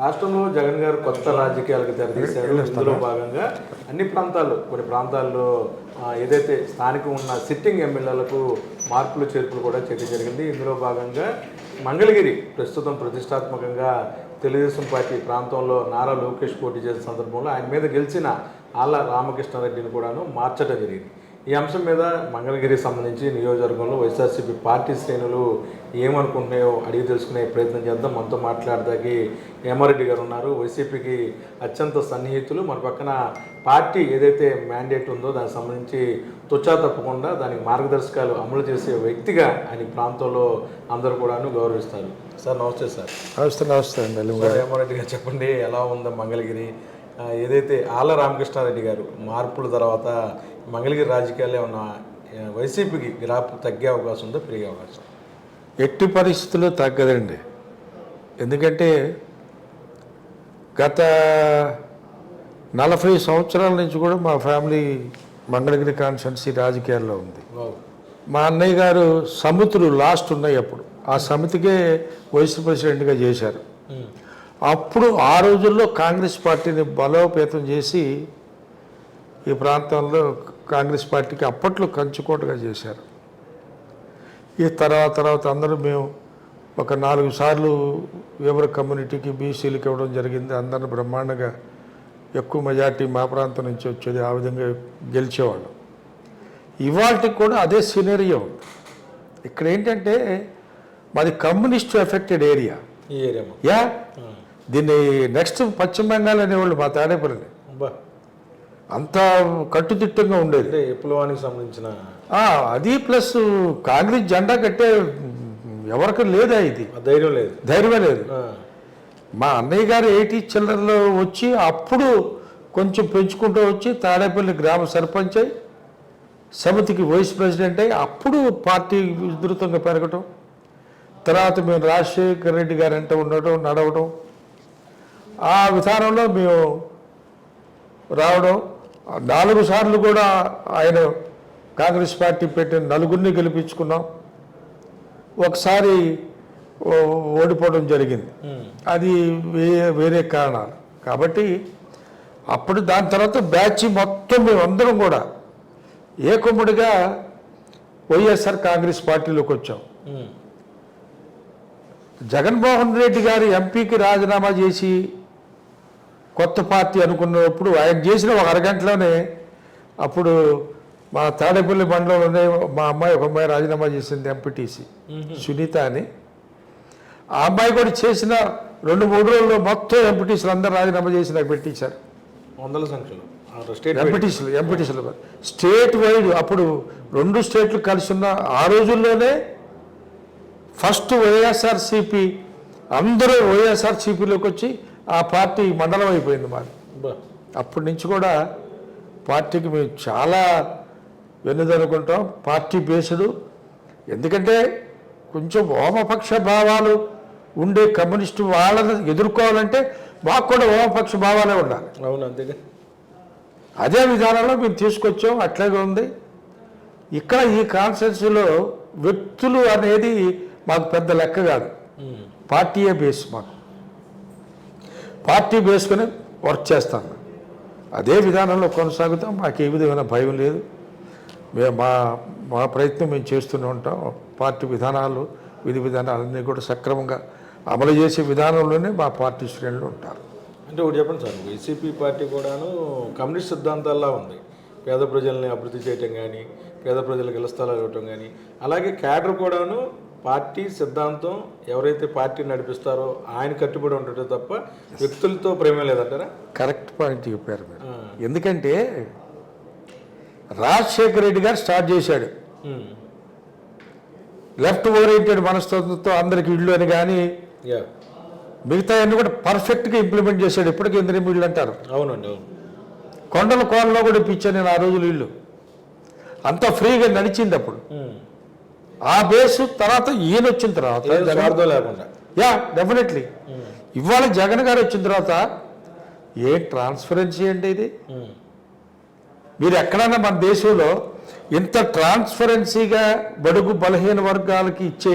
రాష్ట్రంలో జగన్ గారు కొత్త రాజకీయాలకు తెరతీశారు. ఇందులో భాగంగా అన్ని ప్రాంతాల్లో కొన్ని ప్రాంతాల్లో ఏదైతే స్థానిక ఉన్న సిట్టింగ్ ఎమ్మెల్యేలకు మార్పులు చేర్పులు కూడా చేయడం జరిగింది. ఇందులో భాగంగా మంగళగిరి ప్రస్తుతం ప్రతిష్టాత్మకంగా తెలుగుదేశం పార్టీ ప్రాంతంలో నారా లోకేష్ పోటీ చేసిన సందర్భంలో ఆయన మీద గెలిచిన ఆళ్ళ రామకృష్ణారెడ్డిని కూడాను మార్చడం జరిగింది. ఈ అంశం మీద మంగళగిరి సంబంధించి నియోజకవర్గంలో వైఎస్ఆర్సీపీ పార్టీ శ్రేణులు ఏమనుకుంటున్నాయో అడిగి తెలుసుకునే ప్రయత్నం చేద్దాం. మనతో మాట్లాడదాకి హేమారెడ్డి గారు ఉన్నారు. వైసీపీకి అత్యంత సన్నిహితులు. మన పక్కన పార్టీ ఏదైతే మ్యాండేట్ ఉందో దానికి సంబంధించి తుచ్చా తప్పకుండా దానికి మార్గదర్శకాలు అమలు చేసే వ్యక్తిగా ఆయన ప్రాంతంలో అందరూ కూడాను గౌరవిస్తారు. సార్ నమస్తే సార్. నమస్తే నమస్తే అండి హేమారెడ్డి గారు చెప్పండి ఎలా ఉందో మంగళగిరి. ఏదైతే ఆళ్ళ రామకృష్ణారెడ్డి గారు మార్పుల తర్వాత మంగళగిరి రాజకీయాల్లో ఉన్న వైసీపీకి గ్రాఫ్ తగ్గే అవకాశం ఉందో పెరిగే అవకాశం. ఎట్టి పరిస్థితుల్లో తగ్గదండి. ఎందుకంటే గత నలభై సంవత్సరాల నుంచి కూడా మా ఫ్యామిలీ మంగళగిరి కాన్స్టెన్సీ రాజకీయాల్లో ఉంది. మా అన్నయ్య గారు సమితులు లాస్ట్ ఉన్నాయి అప్పుడు. ఆ సమితికే వైస్ ప్రెసిడెంట్గా చేశారు. అప్పుడు ఆ రోజుల్లో కాంగ్రెస్ పార్టీని బలోపేతం చేసి ఈ ప్రాంతంలో కాంగ్రెస్ పార్టీకి అప్పట్లో కంచుకోటగా చేశారు. ఈ తర్వాత తర్వాత అందరూ మేము ఒక నాలుగు సార్లు ఎవరి కమ్యూనిటీకి బీసీలకు ఇవ్వడం జరిగింది. అందరిని బ్రహ్మాండంగా ఎక్కువ మెజార్టీ మా ప్రాంతం నుంచి వచ్చేది. ఆ విధంగా గెలిచేవాళ్ళం. ఇవాళకి కూడా అదే సినేరియో ఉంది. ఇక్కడ ఏంటంటే మాది కమ్యూనిస్ట్ ఎఫెక్టెడ్ ఏరియా ఈ ఏరియా మొత్తం. యా. దీన్ని నెక్స్ట్ పశ్చిమ బెంగాల్ అనేవాళ్ళు మా తాడేపల్లి. అంత కట్టుదిట్టంగా ఉండేది. విప్లవానికి సంబంధించిన అది ప్లస్ కాంగ్రెస్ జెండా కట్టే ఎవరికి లేదా ఇది? ధైర్యం లేదు. ధైర్యమే లేదు. మా అన్నయ్య గారు ఎయిటీ చిల్లరలో వచ్చి అప్పుడు కొంచెం పెంచుకుంటూ వచ్చి తాడేపల్లి గ్రామ సర్పంచ్ అయి సమితికి వైస్ ప్రెసిడెంట్ అయి అప్పుడు పార్టీ విస్తృతంగా పెరగటం తర్వాత మేము రాజశేఖర్ రెడ్డి గారు అంటే ఉండటం నడవడం ఆ విధానంలో మేము రావడం నాలుగు సార్లు కూడా ఆయన కాంగ్రెస్ పార్టీ పెట్టిన నలుగురిని గెలిపించుకున్నాం ఒకసారి ఓడిపోవడం జరిగింది ఉమ్. అది వే- వేరే కారణాలు కాబట్టి అప్పుడు దాని తర్వాత బ్యాచ్ మొత్తం మేమందరం కూడా ఏకముడిగా వైఎస్ఆర్ కాంగ్రెస్ పార్టీలోకి వచ్చాం ఉమ్. జగన్మోహన్ రెడ్డి గారు ఎంపీకి రాజీనామా చేసి కొత్త పార్టీ అనుకున్నప్పుడు ఆయన చేసిన ఒక అరగంటలోనే అప్పుడు మా తాడేపల్లి మండలంలోనే మా అమ్మాయి ఒక అమ్మాయి రాజీనామా చేసింది ఎంపీటీసీ సునీత అని. ఆ అమ్మాయి కూడా చేసిన రెండు మూడు రోజుల్లో మొత్తం ఎంపీటీసీలు అందరూ రాజీనామా చేసి నాకు పెట్టించారు. వందల సంఖ్యలో. ఎంపీటీసీలు ఎంపీటీసీలు స్టేట్ వైడ్ అప్పుడు రెండు స్టేట్లు కలిసి ఉన్న ఆ రోజుల్లోనే ఫస్ట్ వైఎస్ఆర్సిపి అందరూ వైఎస్ఆర్సిపిలోకి వచ్చి ఆ పార్టీ మండలం అయిపోయింది మాది. అప్పటి నుంచి కూడా పార్టీకి మేము చాలా వెన్నుదనుకుంటాం పార్టీ బేస్డ్. ఎందుకంటే కొంచెం వామపక్ష భావాలు ఉండే కమ్యూనిస్టు వాళ్ళని ఎదుర్కోవాలంటే మాకు కూడా వామపక్ష భావాలే ఉండాలి. అవును అంతేగా అదే విధానంలో మేము తీసుకొచ్చాం. అట్లాగే ఉంది. ఇక్కడ ఈ కాన్స్టిట్యూన్సీలో వ్యక్తులు అనేది మాకు పెద్ద లెక్క కాదు. పార్టీయే బేస్ మాకు. పార్టీ బేస్కొని వర్క్ చేస్తాను. అదే విధానంలో కొనసాగుతాం. మాకు ఏ విధమైన భయం లేదు. మేము మా మా ప్రయత్నం మేము చేస్తూనే ఉంటాం. పార్టీ విధానాలు విధి విధానాలన్నీ కూడా సక్రమంగా అమలు చేసే విధానంలోనే మా పార్టీ శ్రేణులు ఉంటారు. అంటే ఒకటి చెప్పండి సార్ వైసీపీ పార్టీ కూడాను కమ్యూనిస్ట్ సిద్ధాంతాల్లా ఉంది. పేద ప్రజల్ని అభివృద్ధి చేయటం కానీ పేద ప్రజలకు ఇళ్ళ స్థలాలు ఇవ్వటం కానీ అలాగే క్యాడర్ కూడాను పార్టీ సిద్ధాంతం ఎవరైతే పార్టీ నడిపిస్తారో ఆయన కట్టుబడి ఉండటం తప్ప వ్యక్తులతో ప్రేమ లేదంటారా? కరెక్ట్ పాయింట్ చెప్పారు మీరు. ఎందుకంటే రాజశేఖర రెడ్డి గారు స్టార్ట్ చేశాడు. లెఫ్ట్ ఓరియంటెడ్ మనస్తత్వంతో అందరికి ఇళ్ళు అని కానీ మిగతా అన్ని కూడా పర్ఫెక్ట్గా ఇంప్లిమెంట్ చేశాడు. ఇప్పటికీ ఇంద్రియం ఇళ్ళు అంటారు. అవునండి అవును. కొండల కోనలో కూడా ఇప్పించాను నేను ఆ రోజులు ఇల్లు అంత ఫ్రీగా నడిచింది అప్పుడు. ఆ బేస్ తర్వాత ఈయన వచ్చిన తర్వాత యా డెఫినెట్లీ. ఇవాళ జగన్ గారు వచ్చిన తర్వాత ఏ ట్రాన్స్పరెన్సీ అండి ఇది. మీరు ఎక్కడన్నా మన దేశంలో ఇంత ట్రాన్స్పరెన్సీగా బడుగు బలహీన వర్గాలకి ఇచ్చే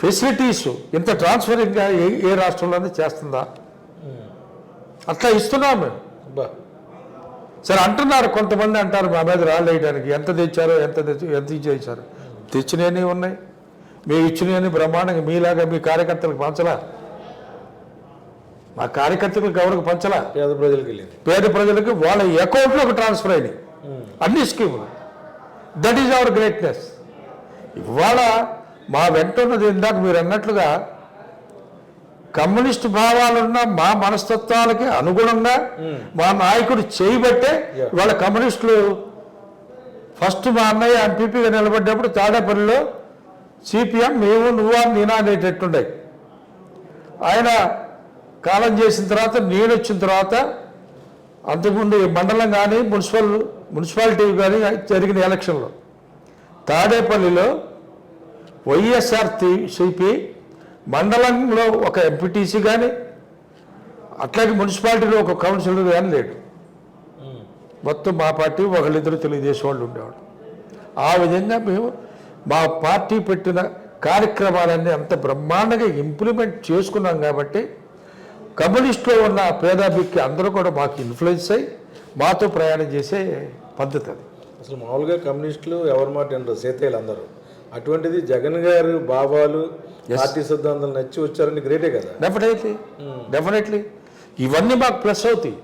ఫెసిలిటీస్ ఇంత ట్రాన్స్ఫరింగ్గా ఏ ఏ రాష్ట్రంలోనే చేస్తుందా? అట్లా ఇస్తున్నాం మేము. సరే అంటున్నారు కొంతమంది అంటారు మా మీద రాళ్ళు వేయడానికి ఎంత తెచ్చారో ఎంత తెచ్చి ఎంత ఇచ్చేసారు తెచ్చినవి ఉన్నాయి. మీ ఇచ్చినవి బ్రహ్మాండంగా మీలాగా మీ కార్యకర్తలకు పంచలా. మా కార్యకర్తలకు ఎవరికి పంచలా పేద ప్రజలకు పేద ప్రజలకు వాళ్ళ అకౌంట్లోకి ట్రాన్స్ఫర్ అయినాయి. అన్ని స్కీములు దట్ ఈజ్ అవర్ గ్రేట్నెస్ ఇవాళ మా వెంట ఉన్నది ఇందాక మీరు అన్నట్లుగా కమ్యూనిస్ట్ భావాలున్న మా మనస్తత్వాలకి అనుగుణంగా మా నాయకుడు చేయబట్టే. ఇవాళ కమ్యూనిస్టులు ఫస్ట్ మా అన్నయ్య ఎంపీపీగా నిలబడ్డప్పుడు తాడేపల్లిలో సిపిఎం మేము నువ్వా నేనా అనేటట్టుండే ఆయన కాలం చేసిన తర్వాత నేను వచ్చిన తర్వాత అంతకుముందు మండలం కానీ మున్సిపల్ మున్సిపాలిటీ కానీ జరిగిన ఎలక్షన్లో తాడేపల్లిలో వైఎస్ఆర్ సిపి మండలంలో ఒక ఎంపీటీసీ కానీ అట్లాగే మున్సిపాలిటీలో ఒక కౌన్సిలర్ కానీ లేడు. మొత్తం మా పార్టీ ఒకళ్ళిద్దరు తెలుగుదేశం వాళ్ళు ఉండేవాడు ఆ విధంగా మేము మా పార్టీ పెట్టిన కార్యక్రమాలన్నీ అంత బ్రహ్మాండంగా ఇంప్లిమెంట్ చేసుకున్నాం కాబట్టి కమ్యూనిస్ట్లో ఉన్న పేదాభిక్కి అందరూ కూడా మాకు ఇన్ఫ్లుయెన్స్ అయ్యి మాతో ప్రయాణం చేసే పద్ధతి అది. అసలు మామూలుగా కమ్యూనిస్టులు ఎవరి మాట వినరు సేతయ్యలు అందరూ. అటువంటిది జగన్ గారు బాబాలు పార్టీ సిద్ధాంతాలు నచ్చి వచ్చారని గ్రేటే కదా. డెఫినెట్లీ డెఫినెట్లీ ఇవన్నీ మాకు ప్లస్ అవుతాయి.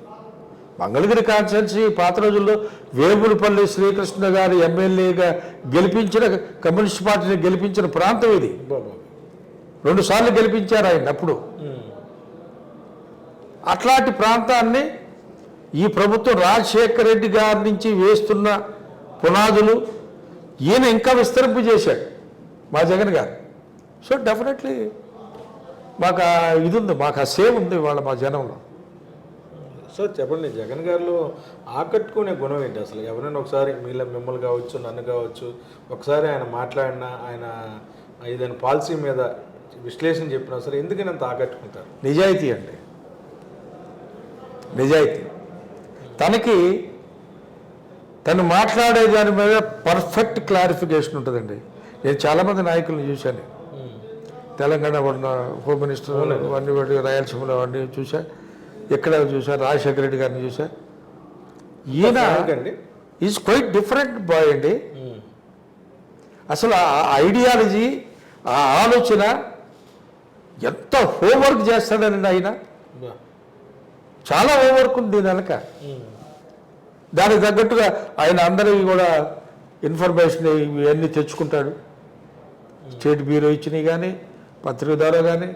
మంగళగిరి కాన్స్టిట్యున్సీ పాత రోజుల్లో వేములపల్లి శ్రీకృష్ణ గారు ఎమ్మెల్యేగా గెలిపించిన కమ్యూనిస్ట్ పార్టీని గెలిపించిన ప్రాంతం ఇది. రెండు సార్లు గెలిపించారు ఆయన అప్పుడు. అట్లాంటి ప్రాంతాన్ని ఈ ప్రభుత్వం రాజశేఖర రెడ్డి గారి నుంచి వేస్తున్న పునాదులు ఈయన ఇంకా విస్తరింపు చేశాడు మా జగన్ గారు. సో డెఫినెట్లీ మాకు ఇది ఉంది మాకు ఆ సేవ్ ఉంది వాళ్ళ మా జనంలో. సో చెప్పండి జగన్ గారిలో ఆకట్టుకునే గుణం ఏంటి అసలు? ఎవరైనా ఒకసారి మీలో మిమ్మల్ని కావచ్చు నన్ను కావచ్చు ఒకసారి ఆయన మాట్లాడినా ఆయన ఏదైనా పాలసీ మీద విశ్లేషణ చెప్పినా సరే ఎందుకని అంత ఆకట్టుకుంటారు? నిజాయితీ అండి. నిజాయితీ. తనకి తను మాట్లాడే దాని మీద పర్ఫెక్ట్ క్లారిఫికేషన్ ఉంటుందండి. నేను చాలామంది నాయకులను చూశాను. తెలంగాణ ఉన్న హోమ్ మినిస్టర్ అన్ని రాయలసీమలో అన్ని చూసా ఎక్కడ చూసా రాజశేఖర రెడ్డి గారిని చూసా ఈయన ఈజ్ క్వైట్ డిఫరెంట్ బాయ్ అండి. అసలు ఆ ఐడియాలజీ ఆ ఆలోచన ఎంత హోంవర్క్ చేస్తాడనండి ఆయన. చాలా హోంవర్క్ ఉంది దీని వెనక దానికి తగ్గట్టుగా ఆయన అందరివి కూడా ఇన్ఫర్మేషన్ ఇవన్నీ తెచ్చుకుంటాడు స్టేట్ బ్యూరో ఇచ్చినవి కానీ పత్రిక ద్వారా కానీ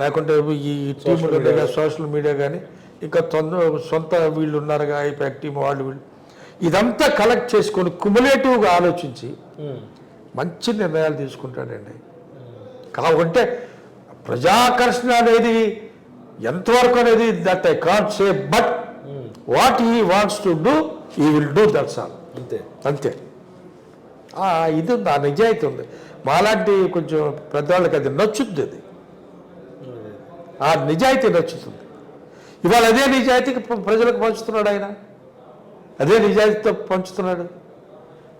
లేకుంటే ఈ టీములు. సోషల్ మీడియా కానీ ఇంకా తొంద సొంత వీళ్ళు ఉన్నారుగా ఐపాక్ టీం వాళ్ళు వీళ్ళు ఇదంతా కలెక్ట్ చేసుకొని కుములేటివ్గా ఆలోచించి. మంచి నిర్ణయాలు తీసుకుంటాడండి కాబట్టి ప్రజాకర్షణ అనేది ఎంతవరకు అనేది that I can't say but what he wants to do he will do that's all అంతే. అంతే. ఇది ఉంది ఆ నిజాయితీ ఉంది. మాలాంటి కొంచెం పెద్దవాళ్ళకి అది నచ్చుతుంది అది. ఆ నిజాయితీ నచ్చుతుంది. ఇవాళ అదే నిజాయితీకి ప్ర- ప్రజలకు పంచుతున్నాడు ఆయన. అదే నిజాయితీతో పంచుతున్నాడు.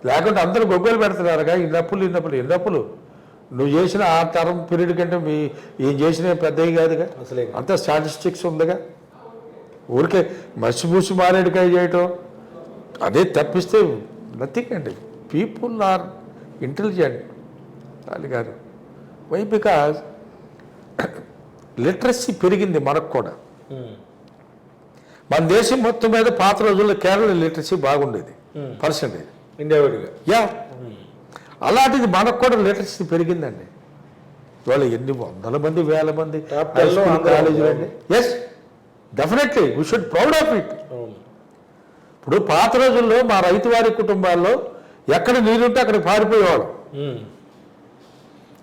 లేకుంటే అందరూ గొగ్గలు పెడుతున్నారుగా ఇన్ని అప్పులు ఇన్ని అప్పులు ఎన్ని అప్పులు నువ్వు చేసిన ఆ తరం పీరియడ్ కంటే మీ ఏం చేసిన పెద్దవి కాదుగా? అసలే అంత స్టాటిస్టిక్స్ ఉందిగా? ఊరికే మసిమూసి మారేడుకాయ చేయటం అదే తప్పిస్తే నథింగ్ అండి. పీపుల్ ఆర్ ఇంటెలిజెంట్ వాళ్ళు గారు వై బికాజ్ లిటరసీ పెరిగింది మనకు కూడా. మన దేశం మొత్తం మీద పాత రోజుల్లో కేరళ లిటరసీ బాగుండేది. పర్సెంటేజ్ ఇండియా యా అలాంటిది మనకు కూడా లిటరసీ పెరిగిందండి. ఇవాళ ఎన్ని వందల మంది వేల మంది కాలేజీలు అండి. Yes definitely we should proud of it ఇప్పుడు పాత రోజుల్లో మా రైతు వారి కుటుంబాల్లో ఎక్కడ నీరుంటే అక్కడ పారిపోయేవాడు.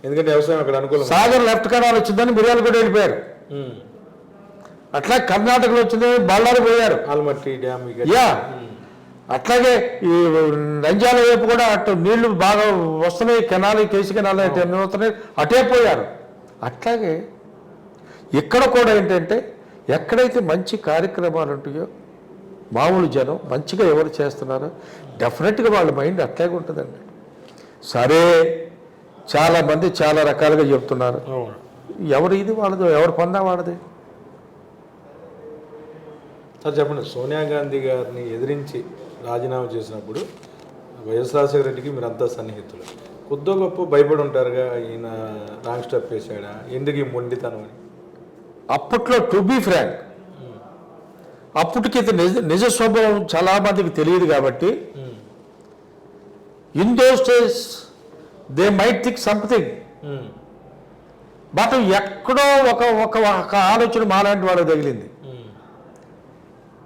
ఎందుకంటే వ్యవసాయం అక్కడ అనుకూలం. సాగర్ లెఫ్ట్ కెనాల్ వచ్చిందని మిర్యాలు కూడా వెళ్ళిపోయారు. అట్లా కర్ణాటకలో వచ్చిందని బళ్ళారి పోయారు. ఆల్మట్టి డ్యామ్ యా అట్లాగే ఈ నంజాల వైపు కూడా అటు నీళ్ళు బాగా వస్తున్నాయి కెనాలి కేసి కెనాలి వస్తున్నాయి. అటే పోయారు. అట్లాగే ఇక్కడ కూడా ఏంటంటే ఎక్కడైతే మంచి కార్యక్రమాలు ఉంటాయో మామూలు జనం మంచిగా ఎవరు చేస్తున్నారో డెఫినెట్గా వాళ్ళ మైండ్ అట్లాగే ఉంటుందండి. సరే చాలా మంది చాలా రకాలుగా చెప్తున్నారు. ఎవరు ఇది వాళ్ళది? ఎవరు పొందా వాళ్ళది? సార్ చెప్పండి. సోనియా గాంధీ గారిని ఎదిరించి రాజీనామా చేసినప్పుడు వైఎస్ రాజశేఖర రెడ్డికి మీరంతా సన్నిహితులు కొద్దో గొప్ప భయపడి ఉంటారుగా ఈయన రాంగ్ స్టెప్ వేసాడా ఎందుకు ఈ మొండితనం అని అప్పట్లో టు బీ ఫ్రాంక్ అప్పటికి ఇది నిజ నిజ స్వభావం చాలా మందికి తెలియదు కాబట్టి. In those days they might think something. But ఎక్కడో ఒక ఒక ఒక ఆలోచన మాలాంటి వాళ్ళకి తగిలింది.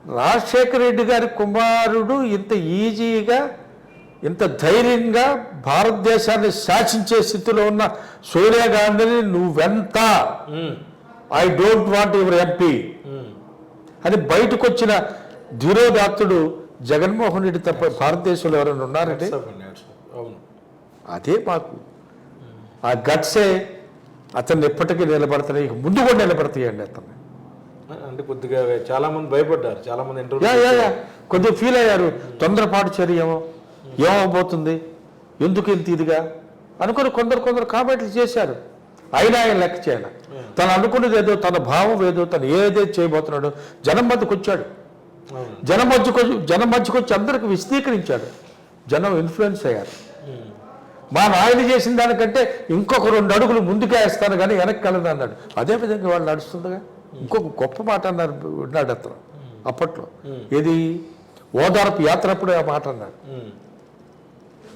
రాజశేఖర రెడ్డి గారి కుమారుడు ఇంత ఈజీగా ఇంత ధైర్యంగా భారతదేశాన్ని శాసించే స్థితిలో ఉన్న సోనియా గాంధీని నువ్వెంత. I don't want your MP. అని బయటకు వచ్చిన ధీరోదాత్తుడు జగన్మోహన్ రెడ్డి తప్ప భారతదేశంలో ఎవరైనా ఉన్నారంటే అదే మాకు. ఆ గట్సే అతన్ని ఎప్పటికీ నిలబడతాయి ఇక ముందు కూడా నిలబడతాయండి అతన్ని. అంటే కొద్దిగా చాలా మంది భయపడ్డారు చాలా మంది ఇంటర్వ్యూ కొద్దిగా ఫీల్ అయ్యారు. తొందరపాటు చర్య ఏమో ఏమవబోతుంది? ఎందుకు ఇంత ఇదిగా? అనుకుని కొందరు కొందరు కామెంట్లు చేశారు. అయినా ఆయన లెక్క చేయాలి. తను అనుకున్నది ఏదో తన భావం ఏదో తను ఏదైతే చేయబోతున్నాడో జనం మధ్యకు వచ్చాడు. అవును. జనం మధ్యకు వచ్చి జనం మధ్యకు వచ్చి అందరికి విశదీకరించాడు. జనం ఇన్ఫ్లుయెన్స్ అయ్యారు. మా నాయన చేసిన దానికంటే ఇంకొక రెండు అడుగులు ముందుకే వేస్తాను కానీ వెనక్కి వెళ్ళను అన్నాడు. అదే విధంగా వాళ్ళు నడుస్తుందిగా. ఇంకొక గొప్ప మాట అన్నారు విన్నాడు అతను అప్పట్లో. ఏది? ఓదార్పు యాత్ర అప్పుడే ఆ మాట అన్నాడు.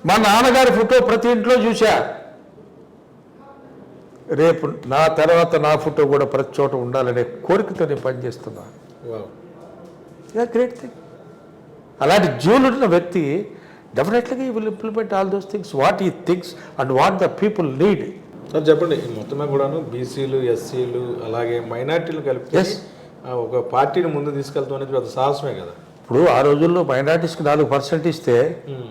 మా నాన్నగారి ఫోటో ప్రతి ఇంట్లో చూశా. రేపు నా తర్వాత నా ఫోటో కూడా ప్రతి చోట ఉండాలనే కోరికతో నేను పనిచేస్తున్నా. గ్రేట్ థింగ్ అలాంటి జీవులున్న వ్యక్తి డెఫినెట్లీగా we will implement all those things what we things and what the people need sir చెప్పండి ఈ మొత్తమే కూడాను బీసీలు ఎస్సీలు అలాగే మైనార్టీలు కలిపి Yes. ఆ, ఒక పార్టీని ముందు తీసుకెళ్తాం అనేది పెద్ద సాహసమే కదా ఇప్పుడు ఆ రోజుల్లో మైనార్టీస్కి నాలుగు పర్సెంట్ ఇస్తే ఉమ్.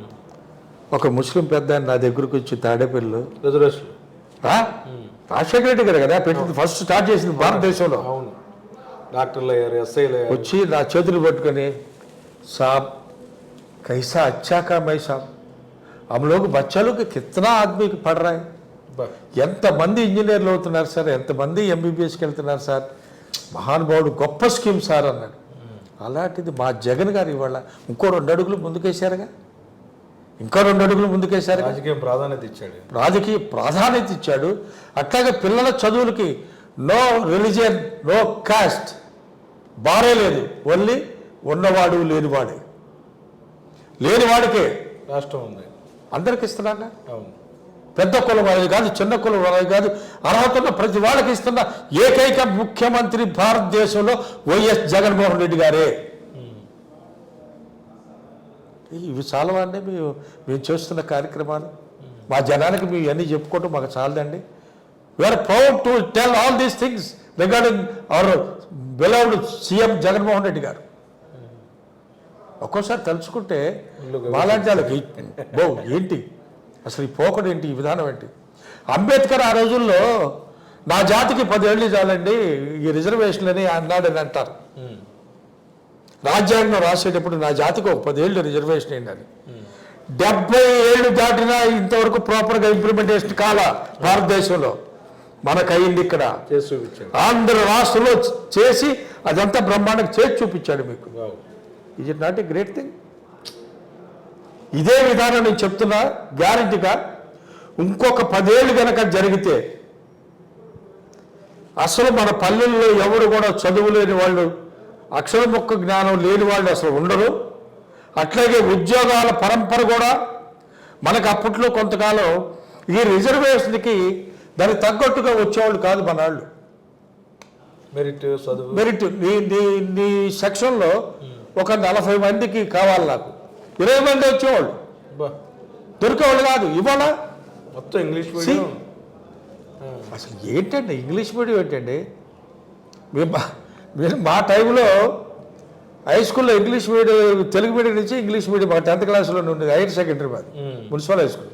ఒక ముస్లిం పెద్ద ఆయన నా దగ్గరకు వచ్చి తాడేపల్లి రిజర్వేషన్ రాజశేఖర రెడ్డి గారు కదా పెట్టింది ఫస్ట్ స్టార్ట్ చేసింది భారతదేశంలో అవును డాక్టర్లు అయ్యారు ఎస్ఐలు అయ్యారు వచ్చి నా చేతులు పట్టుకొని సాబ్ కైసా అచ్చా కా మై సాబ్ हम लोग बच्चा लोग कितना आदमी पढ़ रहा है బా. ఎంతమంది ఇంజనీర్లు అవుతున్నారు సార్? ఎంతమంది ఎంబీబీఎస్కి వెళ్తున్నారు సార్? మహానుభావుడు గొప్ప స్కీమ్ సార్ అన్నాడు. అలాంటిది మా జగన్ గారు ఇవాళ ఇంకో రెండు అడుగులు ముందుకేశారుగా? ఇంకో రెండు అడుగులు ముందుకేశారుగా? రాజకీయం ప్రాధాన్యత ఇచ్చాడు. రాజకీయ ప్రాధాన్యత ఇచ్చాడు. అట్లాగే పిల్లల చదువులకి నో రిలీజియన్ నో కాస్ట్ బారే లేదు. ఓన్లీ ఉన్నవాడు లేనివాడే. లేనివాడికే రాష్ట్రం ఉంది. అందరికి ఇస్తున్నాగా అవును. పెద్ద కులం వాళ్ళది కాదు చిన్న కులం వాళ్ళది కాదు. అర్హత ఉన్న ప్రతి వాళ్ళకి ఇస్తున్న ఏకైక ముఖ్యమంత్రి భారతదేశంలో వైఎస్ జగన్మోహన్ రెడ్డి గారే. ఇవి చాలవండి మేము మేము చేస్తున్న కార్యక్రమాలు. మా జనానికి మేము ఇవన్నీ చెప్పుకోవటం మాకు చాలదండి we are proud to tell all these things regarding our beloved CM Jaganmohan Reddy garu. ఒక్కోసారి తలుచుకుంటే మాలాంటి వాళ్ళకి ఏంటి? అసలు ఈ పోకడు ఏంటి? ఈ విధానం ఏంటి? అంబేద్కర్ ఆ రోజుల్లో నా జాతికి పదేళ్ళు చాలండి ఈ రిజర్వేషన్లని అన్నాడని అంటారు. రాజ్యాంగం రాసేటప్పుడు నా జాతికి ఒక పదేళ్ళు రిజర్వేషన్ అయిందని డెబ్బై ఏళ్ళు దాటినా ఇంతవరకు ప్రాపర్గా ఇంప్లిమెంటేషన్ కాల భారతదేశంలో. మనకు అయింది ఇక్కడ ఆంధ్ర రాష్ట్రంలో చేసి అదంతా బ్రహ్మాండంగా చేసి చూపించాడు మీకు. Is it not a great thing ఇదే విధానం నేను చెప్తున్నా గ్యారంటీగా ఇంకొక పదేళ్ళు కనుక జరిగితే అసలు మన పల్లెల్లో ఎవరు కూడా చదువు లేని వాళ్ళు అక్షర మొక్క జ్ఞానం లేని వాళ్ళు అసలు ఉండరు. అట్లాగే ఉద్యోగాల పరంపర కూడా మనకు అప్పట్లో కొంతకాలం ఈ రిజర్వేషన్కి దానికి తగ్గట్టుగా వచ్చేవాళ్ళు కాదు మన వాళ్ళు మెరిట్ చదువు. మెరిట్ నీ నీ నీ సెక్షన్లో ఒక నలభై మందికి కావాలి నాకు. ఇరవై మంది వచ్చేవాళ్ళు దొరికేవాళ్ళు కాదు. ఇవాళ మొత్తం ఇంగ్లీష్ మీడియం. అసలు ఏంటండి? ఇంగ్లీష్ మీడియం ఏంటండి? మేము మా- మీరు మా టైంలో హై స్కూల్లో ఇంగ్లీష్ మీడియం తెలుగు మీడియం నుంచి ఇంగ్లీష్ మీడియం మా టెన్త్ క్లాస్లో ఉండేది హైయర్ సెకండరీ మాది. Municipal high school.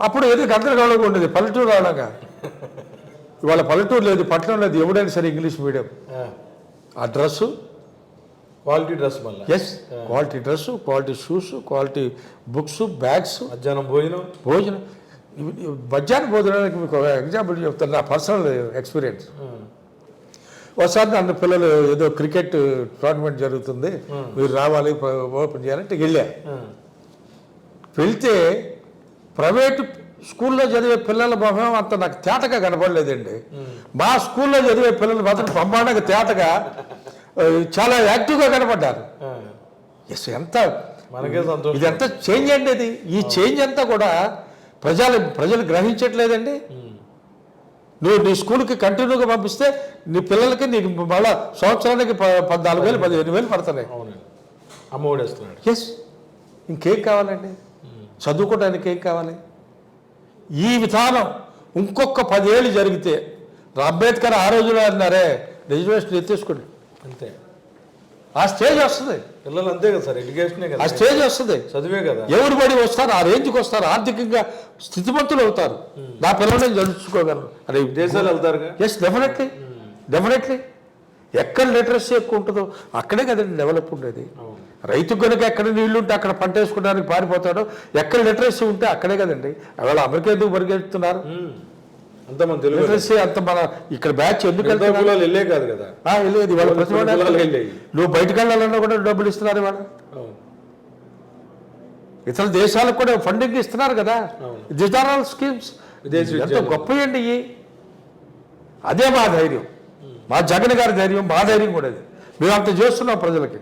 అప్పుడు ఏదో గందరగోళంగా ఉండేది పల్లెటూరు అలాగా ఇవాళ పల్లెటూరు లేదు పట్టణం లేదు ఎవడైనా సరే ఇంగ్లీష్ మీడియం. ఆ. డ్రెస్సు క్వాలిటీ డ్రెస్ మళ్ళీ? Yes quality dress quality shoes quality books bags. మధ్యాహ్నం భోజనం? భోజనం. మధ్యాహ్న భోజనానికి మీకు ఒక ఎగ్జాంపుల్ చెప్తాను. నా పర్సనల్ ఎక్స్పీరియన్స్ ఒకసారి నన్ను పిల్లలు ఏదో క్రికెట్ టోర్నమెంట్ జరుగుతుంది. మీరు రావాలి ఓపెన్ చేయాలంటే వెళ్ళా. వెళ్తే ప్రైవేట్ స్కూల్లో చదివే పిల్లల మొహం అంత నాకు తేటగా కనపడలేదండి మా స్కూల్లో చదివే పిల్లలు మాత్రం బ్రహ్మాండంగా తేటగా చాలా యాక్టివ్గా కనపడ్డారు. ఎస్ ఎంత మనకే సంతోషం. ఇది ఎంత చేంజ్ అండి ఇది. ఈ చేంజ్ అంతా కూడా ప్రజలు ప్రజలు గ్రహించట్లేదండి. నువ్వు నీ స్కూల్కి కంటిన్యూగా పంపిస్తే నీ పిల్లలకి నీకు మళ్ళా సంవత్సరానికి పద్నాలుగు వేలు పదిహేను వేలు పడుతున్నాయి. అమ్మఒడి వేస్తున్నాడు. ఎస్ ఇంకేం కావాలండి? చదువుకోవడానికి ఏం కావాలి? ఈ విధానం ఇంకొక పదేళ్ళు జరిగితే అంబేద్కర్ ఆ రోజులో అన్నారే రిజర్వేషన్ ఎత్తేసుకోండి. అంతే. ఆ స్టేజ్ వస్తుంది. పిల్లలు అంతే కదా సార్ ఎడ్యుకేషనే ఆ స్టేజ్ వస్తుంది. చదివే కదా. ఎవరు పడి వస్తారు ఆ రేంజ్కి వస్తారు ఆర్థికంగా స్థితిమంతులు అవుతారు. నా పిల్లల్ని నేను చదువుకోగలను. అరే దేశాలు వెళ్తారుగా? ఎస్ డెఫినెట్లీ డెఫినెట్లీ ఎక్కడ లిటరసీ ఎక్కువ ఉంటుందో అక్కడే కదండి డెవలప్ ఉండేది. రైతు కనుక ఎక్కడ నీళ్ళు ఉంటే అక్కడ పంట వేసుకోవడానికి పారిపోతాడో ఎక్కడ లిటరసీ ఉంటే అక్కడే కదండి. అవాళ అమెరికా ఎందుకు పరిగెడుతున్నారు ఉమ్. అంతా మన తెలుగు లిటరసీ అంత మన ఇక్కడ బ్యాచ్ ఎందుకు వెళ్ళే కాదు కదా. వెళ్ళేది. వాళ్ళ ప్రతి నువ్వు బయటకు వెళ్ళాలన్నా కూడా డబ్బులు ఇస్తున్నారు ఇవాళ. ఇతర దేశాలకు కూడా ఫండింగ్ ఇస్తున్నారు కదా. ఆల్ స్కీమ్స్ ఎంత విద్యాలయాలు. గొప్పయండి అదే మా ధైర్యం. మా జగన్ గారి ధైర్యం మా ధైర్యం కూడా అది. మేము అంత చేస్తున్నాం ప్రజలకి.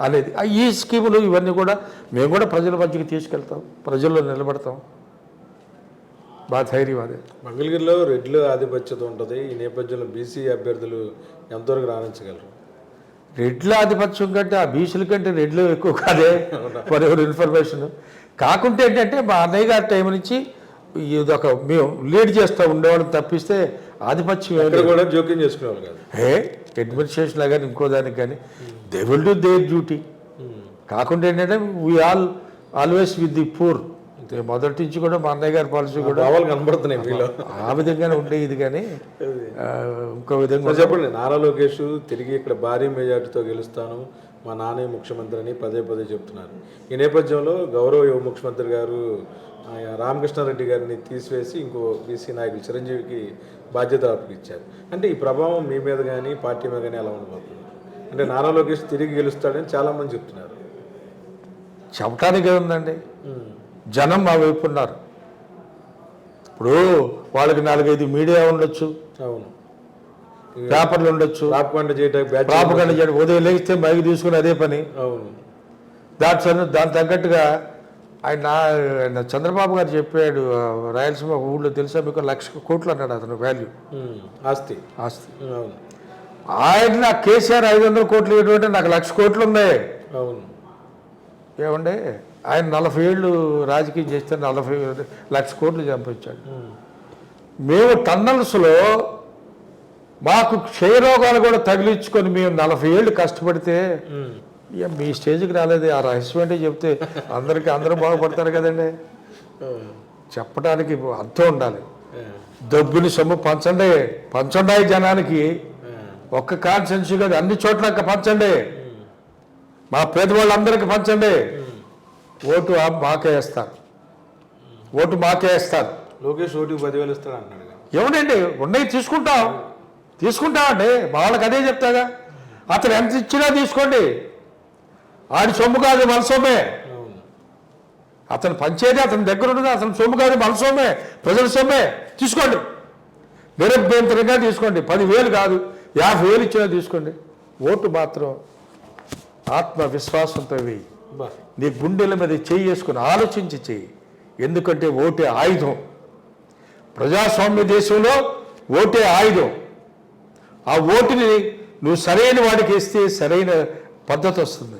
అనేది. ఈ స్కీములు ఇవన్నీ కూడా మేము కూడా ప్రజల మధ్యకి తీసుకెళ్తాం. ప్రజల్లో నిలబడతాం. మా ధైర్యం అదే. మంగళగిరిలో రెడ్లు ఆధిపత్యత ఉంటుంది. ఈ నేపథ్యంలో బీసీ అభ్యర్థులు ఎంతవరకు రాణించగలరు? రెడ్ల ఆధిపత్యం కంటే ఆ బీసీల కంటే రెడ్లు ఎక్కువ కాదే? ఫర్ ఎవరు ఇన్ఫర్మేషన్ కాకుంటే ఏంటంటే మా అన్నయ్య గారి టైం నుంచి ఇదొక మేము లీడ్ చేస్తూ ఉండేవాళ్ళని తప్పిస్తే ఆధిపత్యం. కూడా జోక్యం చేసుకునేవాళ్ళు కాదు. ఏ? అడ్మినిస్ట్రేషన్ కానీ ఇంకో దానికి కానీ. They will do their duty కాకుండా ఏంటంటే we all always with the poor మొదటి నుంచి కూడా మా అన్నయ్య గారి పాలసీ కూడా భావాలు కనబడుతున్నాయి మీలో. ఆ విధంగానే ఉండేది కానీ ఇంకో విధంగా చెప్పండి. నారా లోకేష్ తిరిగి ఇక్కడ భారీ మెజార్టీతో గెలుస్తాను. మా నాన్నే ముఖ్యమంత్రి అని పదే పదే చెప్తున్నారు. ఈ నేపథ్యంలో గౌరవ యువ ముఖ్యమంత్రి గారు రామకృష్ణారెడ్డి గారిని తీసివేసి ఇంకో బీసీ నాయకులు చిరంజీవికి బాధ్యత అప్పగిచ్చారు అంటే ఈ ప్రభావం మీ మీద కానీ పార్టీ మీద కానీ ఎలా ఉండబోతుంది? అంటే నారా లోకేష్ తిరిగి గెలుస్తాడని చాలా మంది చెప్తున్నారు. చెప్పటానికి ఉందండి. జనం మా వైపు ఉన్నారు. ఇప్పుడు వాళ్ళకి నాలుగైదు మీడియా ఉండొచ్చు. అవును. పేపర్లు ఉండొచ్చు. రాపకొండ చేయటం బ్యాచ్ ప్రాపగండ చేయడం ఉదయం లేస్తే మైక్ తీసుకుని అదే పని. అవును. దాని సన్న- దాని తగ్గట్టుగా ఆయన ఆయన చంద్రబాబు గారు చెప్పాడు రాయలసీమ ఊళ్ళో తెలుసా మీకు? లక్ష కోట్లు అన్నాడు అతను వాల్యూ. ఆస్తి. ఆస్తి. అవును. ఆయన నాకు కేసీఆర్ ఐదు వందల కోట్లు ఇవ్వడం నాకు లక్ష కోట్లు ఉన్నాయి. అవును. ఏమంటే ఆయన నలభై ఏళ్ళు రాజకీయం చేస్తే నలభై లక్ష కోట్లు చంపించాడు. మేము టన్నల్స్లో మాకు క్షయరోగాలు కూడా తగిలించుకొని మేము నలభై ఏళ్ళు కష్టపడితే మీ స్టేజ్కి రాలేదు ఆ రహస్యం అంటే చెప్తే అందరికీ అందరూ బాగుపడతారు కదండి. చెప్పడానికి అర్థం ఉండాలి. డబ్బుని సొమ్ము పంచండి పంచండి జనానికి. ఒక్క కాన్సెన్సీ కాదు అన్ని చోట్ల పంచండి మా పేదవాళ్ళందరికీ పంచండి ఓటు ఆ- మాకే వేస్తారు ఓటు మాకే వేస్తారు లోకేష్ ఓటుకి పదివేలు ఇస్తాడు అన్నాడు. ఏమండి ఉన్నాయి తీసుకుంటాం. తీసుకుంటామండి వాళ్ళకి అదే చెప్తాగా. అతను ఎంత ఇచ్చినా తీసుకోండి. ఆడి సొమ్ము కాదు మన సొమ్మే. అతను పంచేది అతని దగ్గర ఉన్నది అతని సొమ్ము కాదు మన సొమ్మే. ప్రజల సొమ్మే. తీసుకోండి. నిరభ్యంతరంగా తీసుకోండి. పదివేలు కాదు యాభై వేలు ఇచ్చినా తీసుకోండి. ఓటు మాత్రం ఆత్మవిశ్వాసంతో వేయి. నీ గుండెల మీద చెయ్యి వేసుకుని ఆలోచించి చెయ్యి ఎందుకంటే ఓటే ఆయుధం. ప్రజాస్వామ్య దేశంలో ఓటే ఆయుధం. ఆ ఓటుని నువ్వు సరైన వాడికి ఇస్తే సరైన పద్ధతి వస్తుంది.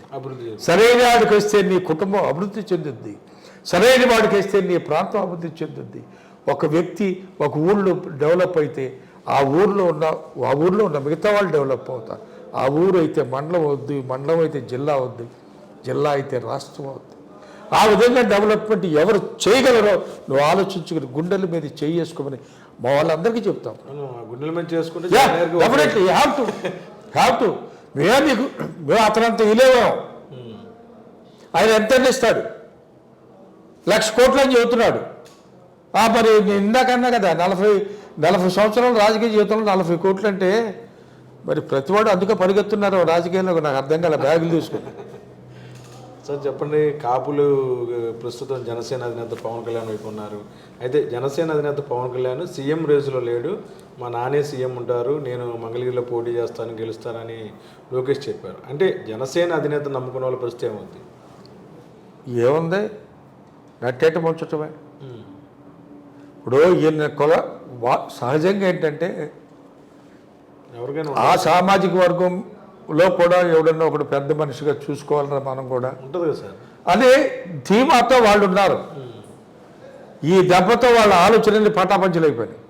సరైన వాడికి వస్తే నీ కుటుంబం అభివృద్ధి చెందుద్ది. సరైన వాడికి వస్తే నీ ప్రాంతం అభివృద్ధి చెందుద్ది. ఒక వ్యక్తి ఒక ఊళ్ళో డెవలప్ అయితే ఆ ఊర్లో ఉన్న ఆ ఊర్లో ఉన్న మిగతా వాళ్ళు డెవలప్ అవుతారు. ఆ ఊరు అయితే మండలం అవుద్ది మండలం అయితే జిల్లా అవుద్ది జిల్లా అయితే రాష్ట్రం అవుద్ది. ఆ విధంగా డెవలప్మెంట్ ఎవరు చేయగలరో నువ్వు ఆలోచించుకుని గుండెల మీద చేసుకోమని మా వాళ్ళందరికీ చెప్తాం. గుండెల మీద చేసుకుంటే యా నేరుగా definitely have to have to మేము నీకు మేము అతనంత ఇలేవాం ఆయన ఎంత ఇస్తాడు? లక్ష కోట్లు అని చెబుతున్నాడు. ఆ, మరి నేను ఇందాకన్నా కదా నలభై నలభై సంవత్సరాల రాజకీయ జీవితంలో నలభై కోట్లు అంటే మరి ప్రతివాడు అందుకే పరిగెత్తున్నారు రాజకీయాల్లో నాకు అర్థం కాలే బ్యాగులు తీసుకుని. సార్ చెప్పండి కాపులు ప్రస్తుతం జనసేన అధినేత పవన్ కళ్యాణ్ వైపు ఉన్నారు. అయితే జనసేన అధినేత పవన్ కళ్యాణ్ సీఎం రేసులో లేడు. మా నానే సీఎం ఉంటారు. నేను మంగళగిరిలో పోటీ చేస్తాను గెలుస్తానని లోకేష్ చెప్పారు. అంటే జనసేన అధినేత నమ్ముకున్న వాళ్ళ పరిస్థితి ఏమవుతుంది ఏముంది? నట్టేట ముంచటమే. ఇప్పుడు ఈయన కొల వా- సహజంగా ఏంటంటే ఎవరికైనా ఆ సామాజిక వర్గంలో కూడా ఎవడన్నా ఒకడు పెద్ద మనిషిగా చూసుకోవాలన్నా మనం కూడా. ఉంటుంది కదా సార్. అదే ధీమాతో వాళ్ళు ఉన్నారు ఈ దెబ్బతో వాళ్ళ పటాపంచలు అయిపోయినాయి.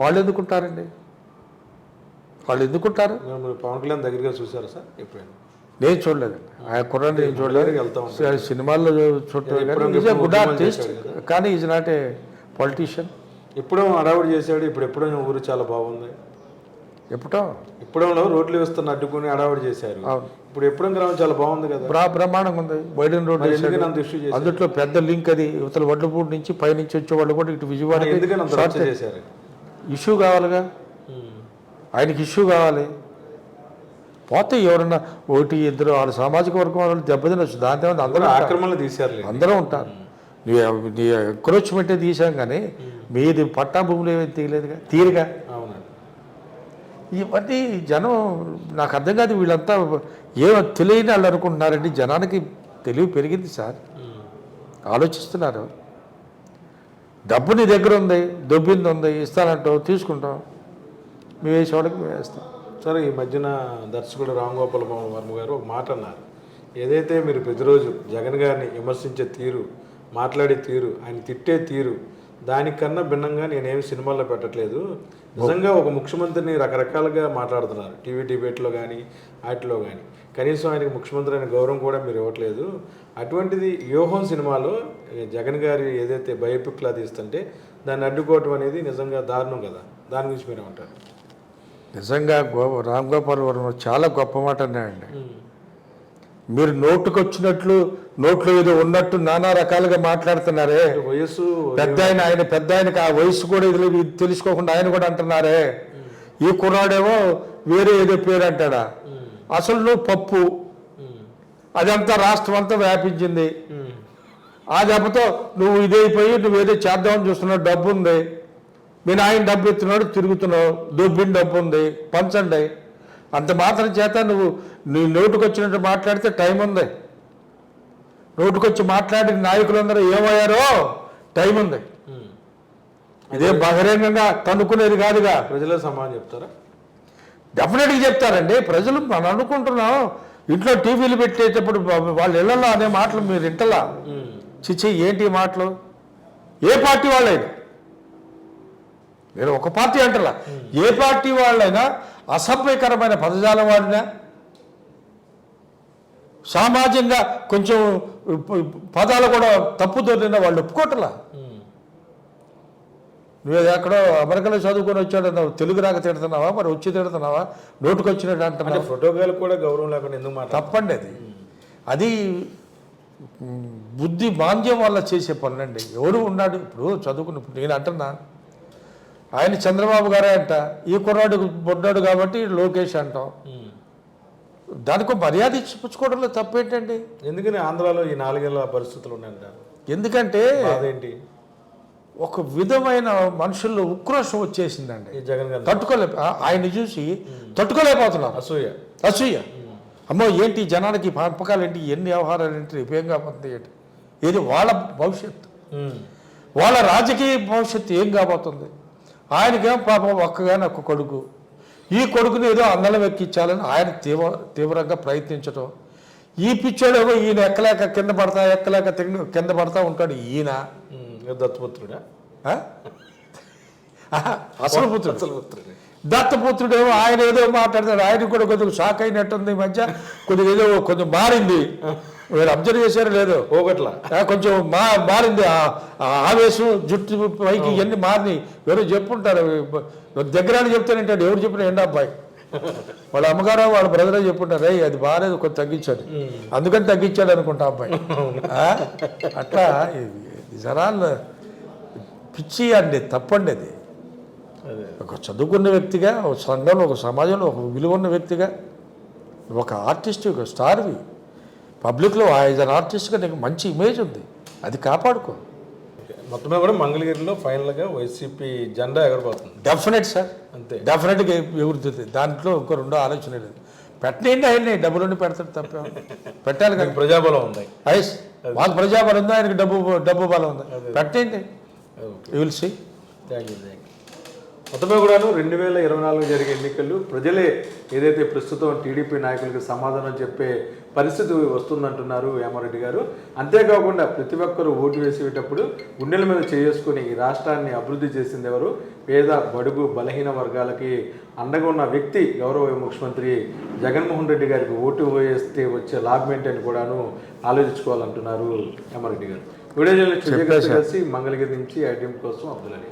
వాళ్ళు ఎందుకుంటారండి? వాళ్ళు ఎందుకుంటారు? పవన్ కళ్యాణ్ దగ్గరగా చూసారా సార్? ఎప్పుడైనా? నేను చూడలేదు ఆ కుర్రాన్ని నేను చూడలేదు. సినిమాల్లో చూడలేదు కానీ ఈజ్ గుడ్ ఉద్యమాలు ఆర్టిస్ట్ చేశాడు కానీ ఈజ్ నాట్ ఏ పొలిటీషియన్ ఎప్పుడో హడావుడి చేశాడు ఇప్పుడు ఎప్పుడో ఊరు చాలా బాగుంది. ఎప్పుడో. ఎప్పుడో రోడ్లు వేస్తున్న అడ్డుకుని హడావుడి చేశారు. ఇప్పుడు ఎప్పుడో గ్రామం చాలా బాగుంది కదా. బ్రా బ్రహ్మాండంగా ఉంది. బైడెన్ రోడ్ మరి ఎందుకని అంత ఇష్యూ చేశారు? అందుట్లో పెద్ద లింక్ అది. ఇవతల వడ్లపూడి నుంచి పైనుంచి వచ్చే వాళ్ళు కూడా ఇటు విజయవాడ చేశారు? ఇష్యూ కావాలిగా? ఆయనకి ఇష్యూ కావాలి. పోతే ఎవరన్నా ఒకటి ఇద్దరు వాళ్ళ సామాజిక వర్గం వాళ్ళు దెబ్బతినొచ్చు దాంతో అందరూ అందరూ ఆక్రమణలు తీశారులే అందరూ ఉంటారు. నీ ఎంక్రోచ్మెంటే తీసాం కానీ మీది పట్టా భూములు ఏమీ తీయలేదుగా? తీరుగా? ఇవన్నీ జనం నాకు అర్థం కాదు వీళ్ళంతా ఏమో తెలియని వాళ్ళు అనుకుంటున్నారండి. జనానికి తెలివి పెరిగింది సార్. ఆలోచిస్తున్నారు. డబ్బు నీ దగ్గర ఉంది దొబ్బింది ఉంది ఇస్తానంటావు తీసుకుంటాం మేము వేసే వాళ్ళకి మేము వేస్తాం. సరే ఈ మధ్యన దర్శకుడు రామ్ గోపాల్ వర్మ గారు ఒక మాట అన్నారు. ఏదైతే మీరు ప్రతిరోజు జగన్ గారిని విమర్శించే తీరు మాట్లాడే తీరు ఆయన తిట్టే తీరు దానికన్నా భిన్నంగా నేనేమి సినిమాల్లో పెట్టట్లేదు. నిజంగా ఒక ముఖ్యమంత్రిని రకరకాలుగా మాట్లాడుతున్నారు. టీవీ డిబేట్లో కానీ వాటిలో కానీ కనీసం ఆయనకి ముఖ్యమంత్రి అనే గౌరవం కూడా మీరు ఇవ్వట్లేదు. అటువంటిది వ్యూహం సినిమాలో జగన్ గారి ఏదైతే బయోపిక్లా తీస్తుంటే దాన్ని అడ్డుకోవటం అనేది నిజంగా దారుణం కదా. దాని గురించి మీరేమంటారు? నిజంగా గో రామ్ గోపాల్ వర్మ చాలా గొప్ప మాట అన్నాడండి. మీరు నోటుకొచ్చినట్లు నోట్లో ఏదో ఉన్నట్టు నానా రకాలుగా మాట్లాడుతున్నారే. వయస్సు పెద్ద ఆయన ఆయన పెద్ద ఆయనకి ఆ వయసు కూడా ఇది తెలుసుకోకుండా ఆయన కూడా అంటున్నారే. ఈ కుర్రాడేమో వేరే ఏదో పేరు అంటాడా? అసలు నువ్వు పప్పు. అదంతా రాష్ట్రం అంతా వ్యాపించింది. ఆ దెబ్బతో నువ్వు ఇదైపోయి నువ్వు ఏదో చేద్దామని చూస్తున్నావు డబ్బు ఉంది మీ నాయన డబ్బు ఎత్తున్నాడు తిరుగుతున్నావు. దొబ్బిన డబ్బు ఉంది పంచండి. అంత మాత్రం చేత నువ్వు నీ నోటుకు వచ్చినట్టు మాట్లాడితే టైం ఉంది. నోటుకొచ్చి మాట్లాడిన నాయకులందరూ ఏమయ్యారో టైం ఉంది. ఇదే బహిరంగంగా తన్నుకునేది కాదుగా. ప్రజలే సమాధానం చెప్తారా? డెఫినెట్గా చెప్తారండి. ప్రజలు మనం అనుకుంటున్నాం. ఇంట్లో టీవీలు పెట్టేటప్పుడు వాళ్ళ ఇళ్ళలో అనే మాటలు మీరు ఇంటలా చిచ్చి ఏంటి మాటలు? ఏ పార్టీ వాళ్ళైనా? నేను ఒక పార్టీ అంటలా. ఏ పార్టీ వాళ్ళైనా అసభ్యకరమైన పదజాలం వాడినా సామాజికంగా కొంచెం పదాలు కూడా తప్పుతో వాళ్ళు ఒప్పుకోవట్లా? నువ్వు ఎక్కడో అమెరికాలో చదువుకొని వచ్చాడు అన్నావు తెలుగు రాక తిడుతున్నావా మరి వచ్చి తిడుతున్నావా నోటుకు వచ్చినట్టు అంటే ఫోటోగ్రాఫ్ కూడా గౌరవం లేకుండా ఎందుకు తప్పండి అది. అది బుద్ధి మాంద్యం వల్ల చేసే పనులండి ఎవరు ఉన్నాడు? ఇప్పుడు చదువుకుని ఇప్పుడు నేను అంటున్నా. ఆయన చంద్రబాబు గారే అంట. ఈ కుర్రాడు బొడ్డాడు కాబట్టి లోకేష్ అంటాం. దానికి మర్యాద ఇచ్చిపుచ్చుకోవడంలో తప్పేంటండి? ఎందుకని ఆంధ్రాలో ఈ నాలుగేళ్ళ పరిస్థితులు ఉన్నాయంట ఎందుకంటే అదేంటి ఒక విధమైన మనుషుల్లో ఉక్రోషం వచ్చేసిందండి. జగన్ గారు. తట్టుకోలే ఆ- ఆయన్ని చూసి తట్టుకోలేకపోతున్నారు అసూయ. అసూయ. అమ్మో ఏంటి జనానికి పంపకాలు ఏంటి ఎన్ని వ్యవహారాలు ఏంటి? ఏం కాబోతుంది ఏంటి? ఇది వాళ్ళ భవిష్యత్తు. వాళ్ళ రాజకీయ భవిష్యత్తు ఏం కాబోతుంది? ఆయనకేం పాపం ఒక్కగానే ఒక్క కొడుకు. ఈ కొడుకుని ఏదో అందలం ఎక్కించాలని ఆయన తీవ్ర తీవ్రంగా ప్రయత్నించడం ఈ పిచ్చోడేమో ఈయన ఎక్కలేక కింద పడతా ఎక్కలేక తిండి- కింద పడతా ఉంటాడు ఈయన. దత్తపుత్రుడా? అసలు పుత్రుడు అసలు పుత్రుడే దత్తపుత్రుడేమో ఆయన ఏదో మాట్లాడతాడు. ఆయన కూడా కొద్దిగా షాక్ అయినట్టుంది మధ్య. కొద్దిగా ఏదో కొంచెం మారింది. మీరు అబ్జర్వ్ చేశారో లేదో పోగట్లా. ఆ, కొంచెం మా మారింది. ఆవేశం జుట్టు పైకి ఇవన్నీ మారినాయి. ఎవరు చెప్పుంటారు. దగ్గర చెప్తానంటాడు ఎవరు చెప్పిన ఎండ అబ్బాయి? వాళ్ళ అమ్మగారు వాళ్ళ బ్రదరే చెప్పుంటారు. రే అది బాగాలేదు. కొంచెం తగ్గించాడు. అందుకని తగ్గించాడు అనుకుంటా అబ్బాయి? అట్లా జనాలు పిచ్చి అండి తప్పండి అదే. ఒక చదువుకున్న వ్యక్తిగా ఒక సంఘంలో ఒక సమాజంలో ఒక విలువ ఉన్న వ్యక్తిగా ఒక ఆర్టిస్ట్ ఒక స్టార్వి. పబ్లిక్లో యాజ్ అన్ ఆర్టిస్ట్గా నీకు మంచి ఇమేజ్ ఉంది. అది కాపాడుకో. మొత్తం కూడా మంగళగిరిలో ఫైనల్గా వైసీపీ జెండా ఎగరబోతుంది. డెఫినెట్ సార్ అంతే. డెఫినెట్గా ఎగురుతుంది. దాంట్లో ఇంకో రెండో ఆలోచన లేదు. పెట్టండి ఆయన్ని డబ్బులుండి పెడతాడు తప్ప. పెట్టాలి కదా. ప్రజాబలం ఉంది. ఐస్ మాకు ప్రజాబలం ఉందా ఆయనకి డబ్బు డబ్బు బలం ఉందా. పెట్టండి you will see thank you thank you మొత్తమే కూడాను రెండు వేల ఇరవై నాలుగు జరిగే ఎన్నికలు ప్రజలే ఏదైతే ప్రస్తుతం టీడీపీ నాయకులకు సమాధానం చెప్పే పరిస్థితి వస్తుందంటున్నారు వేమారెడ్డి గారు. అంతేకాకుండా ప్రతి ఒక్కరూ ఓటు వేసేటప్పుడు గుండెల మీద చేసుకుని ఈ రాష్ట్రాన్ని అభివృద్ధి చేసింది ఎవరు? పేద బడుగు బలహీన వర్గాలకి అండగా ఉన్న వ్యక్తి గౌరవ ముఖ్యమంత్రి జగన్మోహన్ రెడ్డి గారికి ఓటు వేస్తే వచ్చే లాభం ఏంటని కూడాను ఆలోచించుకోవాలంటున్నారు వేమారెడ్డి గారు. వీడియో కలిసి మంగళగిరి నుంచి ఐటీఎం కోసం అబ్దుల్ అలీ.